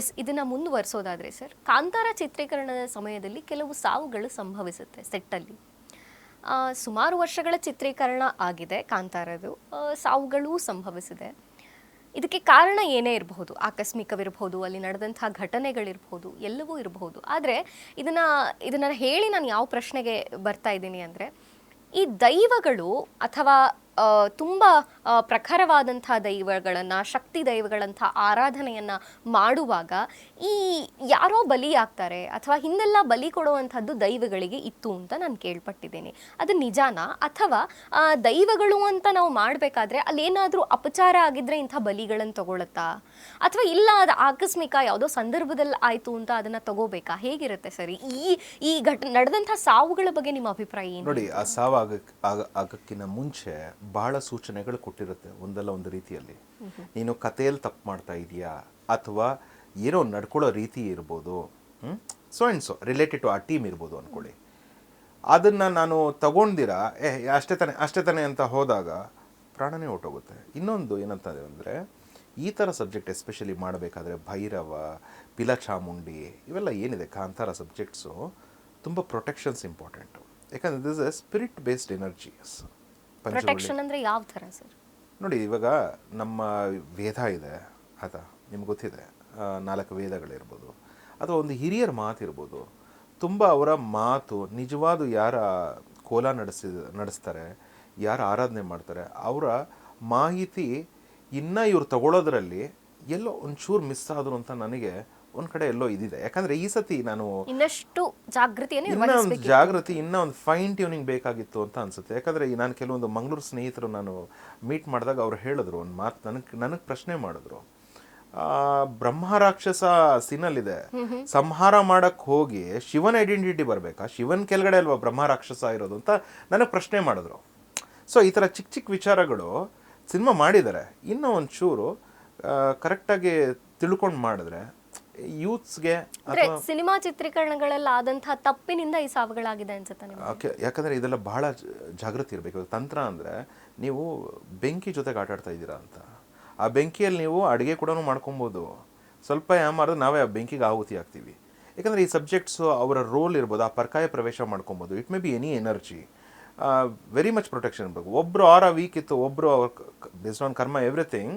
S, ಇದನ್ನ ಮುಂದುವರಿಸೋದಾದ್ರೆ sir, Kantara ಚಿತ್ರೀಕರಣದ ಸಮಯದಲ್ಲಿ ಕೆಲವು ಸಾವುಗಳು ಸಂಭವಿಸುತ್ತೆ ಸೆಟ್ಟಲ್ಲಿ. ಸುಮಾರು ವರ್ಷಗಳ ಚಿತ್ರೀಕರಣ ಆಗಿದೆ ಕಾಂತಾರದು. ಸಾವುಗಳೂ ಸಂಭವಿಸಿದೆ. ಇದಕ್ಕೆ ಕಾರಣ ಏನೇ ಇರಬಹುದು, ಆಕಸ್ಮಿಕವಿರಬಹುದು, ಅಲ್ಲಿ ನಡೆದಂತಹ ಘಟನೆಗಳಿರಬಹುದು, ಎಲ್ಲವೂ ಇರಬಹುದು. ಆದರೆ ಇದನ್ನ ಇದನ್ನ ಹೇಳಿ ನಾನು ಯಾವ ಪ್ರಶ್ನೆಗೆ ಬರ್ತಾ ಇದ್ದೀನಿ ಅಂದರೆ, ಈ ದೈವಗಳು ಅಥವಾ ತುಂಬ ಪ್ರಖರವಾದಂಥ ದೈವಗಳನ್ನು, ಶಕ್ತಿ ದೈವಗಳಂಥ ಆರಾಧನೆಯನ್ನು ಮಾಡುವಾಗ ಈ ಯಾರೋ ಬಲಿಯಾಗ್ತಾರೆ ಅಥವಾ ಹಿಂದೆಲ್ಲ ಬಲಿ ಕೊಡುವಂಥದ್ದು ದೈವಗಳಿಗೆ ಇತ್ತು ಅಂತ ನಾನು ಕೇಳ್ಪಟ್ಟಿದ್ದೇನೆ. ಅದು ನಿಜಾನಾ? ಅಥವಾ ದೈವಗಳು ಅಂತ ನಾವು ಮಾಡಬೇಕಾದ್ರೆ ಅಲ್ಲೇನಾದರೂ ಅಪಚಾರ ಆಗಿದ್ರೆ ಇಂಥ ಬಲಿಗಳನ್ನು ತಗೊಳುತ್ತಾ ಅಥವಾ ಇಲ್ಲ, ಅದು ಆಕಸ್ಮಿಕ ಯಾವುದೋ ಸಂದರ್ಭದಲ್ಲಿ ಆಯಿತು ಅಂತ ಅದನ್ನು ತಗೋಬೇಕಾ? ಹೇಗಿರುತ್ತೆ ಸರಿ? ಈ ಈ ಘಟ ನಡೆದಂಥ ಸಾವುಗಳ ಬಗ್ಗೆ ನಿಮ್ಮ ಅಭಿಪ್ರಾಯ ಏನು? ನೋಡಿ, ಆ ಸಾವು ಆಗಕ್ ಆಗಕ್ಕಿಂತ ಮುಂಚೆ ಬಹಳ ಸೂಚನೆಗಳು ಕೊಟ್ಟಿರುತ್ತೆ ಒಂದಲ್ಲ ಒಂದು ರೀತಿಯಲ್ಲಿ. ನೀನು ಕಥೆಯಲ್ಲಿ ತಪ್ಪು ಮಾಡ್ತಾ ಇದೀಯಾ? ಅಥವಾ ಏನೋ ನಡ್ಕೊಳ್ಳೋ ರೀತಿ ಇರ್ಬೋದು. So and so related to ಆ ಟೀಮ್ ಇರ್ಬೋದು ಅಂದ್ಕೊಳ್ಳಿ ಅದನ್ನು ನಾನು ತಗೊಂಡಿರ? ಏ, ಅಷ್ಟೇ ತಾನೆ ಅಷ್ಟೇ ತಾನೆ ಅಂತ ಹೋದಾಗ ಪ್ರಾಣನೇ ಹೊಟ್ಟೋಗುತ್ತೆ ಇನ್ನೊಂದು ಏನಂತ ಅಂದರೆ, ಈ ಥರ ಸಬ್ಜೆಕ್ಟ್ ಎಸ್ಪೆಷಲಿ ಮಾಡಬೇಕಾದ್ರೆ ಭೈರವ, ಪಿಲಚಾಮುಂಡಿ, ಇವೆಲ್ಲ ಏನಿದೆ ಕಾಂತಾರ ಸಬ್ಜೆಕ್ಟ್ಸು ತುಂಬ ಪ್ರೊಟೆಕ್ಷನ್ಸ್ ಇಂಪಾರ್ಟೆಂಟು ಯಾಕಂದರೆ this a spirit based energies protection ಅಂದ್ರೆ ಯಾವ ಥರ ಸರ್? ನೋಡಿ ಇವಾಗ ನಮ್ಮ ವೇದ ಇದೆ ಆಯ್ತಾ ನಿಮ್ಗೆ ಗೊತ್ತಿದೆ ನಾಲ್ಕು ವೇದಗಳಿರ್ಬೋದು ಅಥವಾ ಒಂದು ಹಿರಿಯರ ಮಾತಿರ್ಬೋದು ತುಂಬ ಅವರ ಮಾತು ನಿಜವಾದ ಯಾರ ಕೋಲ ನಡೆಸಿದ ನಡೆಸ್ತಾರೆ ಯಾರು ಆರಾಧನೆ ಮಾಡ್ತಾರೆ ಅವರ ಮಾಹಿತಿ ಇನ್ನೂ ಇವ್ರು ತಗೊಳ್ಳೋದ್ರಲ್ಲಿ ಎಲ್ಲೋ ಒಂಚೂರು ಮಿಸ್ ಆದರು ಅಂತ ನನಗೆ ಒಂದು ಕಡೆ ಎಲ್ಲೋ ಇದಿದೆ. ಯಾಕಂದ್ರೆ ಈ ಸತಿ ನಾನು ಇನ್ನಷ್ಟು ಜಾಗೃತಿಯನ್ನು ಇನ್ನ ಒಂದು ಜಾಗೃತಿ ಇನ್ನ ಒಂದು ಫೈನ್ ಟ್ಯೂನಿಂಗ್ ಬೇಕಾಗಿತ್ತು ಅಂತ ಅನ್ಸುತ್ತೆ. ಯಾಕಂದ್ರೆ ಈ ನಾನು ಕೆಲವೊಂದು ಮಂಗಳೂರು ಸ್ನೇಹಿತರು ನಾನು ಮೀಟ್ ಮಾಡಿದಾಗ ಅವ್ರು ಹೇಳಿದ್ರು ಒಂದು ಮಾತು ನನಗೆ ನನಗೆ ಪ್ರಶ್ನೆ ಮಾಡಿದ್ರು. ಆ, ಬ್ರಹ್ಮ ರಾಕ್ಷಸ ಸೀನಲ್ಲಿದೆ. ಸಂಹಾರ ಮಾಡಕ್ ಹೋಗಿ ಶಿವನ ಐಡೆಂಟಿಟಿ ಬರ್ಬೇಕಾ? ಶಿವನ್ ಕೆಳಗಡೆ ಅಲ್ವಾ ಬ್ರಹ್ಮ ರಾಕ್ಷಸ ಇರೋದು ಅಂತ ನನಗೆ ಪ್ರಶ್ನೆ ಮಾಡಿದ್ರು. ಸೊ ಈ ಥರ ಚಿಕ್ಕ ಚಿಕ್ಕ ವಿಚಾರಗಳು ಸಿನಿಮಾ ಮಾಡಿದ್ದಾರೆ ಇನ್ನೂ ಒಂಚೂರು ಕರೆಕ್ಟಾಗಿ ತಿಳ್ಕೊಂಡು ಮಾಡಿದ್ರೆ ಯೂತ್ಸ್ಗೆ ಅಂದ್ರೆ ಸಿನಿಮಾ ಚಿತ್ರೀಕರಣಗಳೆಲ್ಲ ಆದಂತಹ ತಪ್ಪಿನಿಂದ ಈ ಸಾವುಗಳಾಗಿದೆ ಅನ್ಸುತ್ತೆ ಯಾಕಂದ್ರೆ ಇದೆಲ್ಲ ಬಹಳ ಜಾಗೃತಿ ಇರಬೇಕು. ತಂತ್ರ ಅಂದ್ರೆ ನೀವು ಬೆಂಕಿ ಜೊತೆಗೆ ಆಟ ಆಡ್ತಾ ಇದ್ದೀರಾ ಅಂತ. ಆ ಬೆಂಕಿಯಲ್ಲಿ ನೀವು ಅಡುಗೆ ಕೂಡ ಮಾಡ್ಕೊಬೋದು. ಸ್ವಲ್ಪ ಮಾಡಿದ್ರೆ ನಾವೇ ಆ ಬೆಂಕಿಗೆ ಆಹುತಿ ಆಗ್ತೀವಿ ಯಾಕಂದರೆ ಈ ಸಬ್ಜೆಕ್ಟ್ಸು ಅವರ ರೋಲ್ ಇರ್ಬೋದು ಆ ಪರ್ಕಾಯ ಪ್ರವೇಶ ಮಾಡ್ಕೊಬೋದು. It may be any energy very much protection ಇರಬೇಕು. ಒಬ್ಬರು ಆ ವೀಕ್ ಇತ್ತು ಒಬ್ಬರು ಬೇಸ್ಡ್ ಆನ್ ಕರ್ಮ ಎವ್ರಿಥಿಂಗ್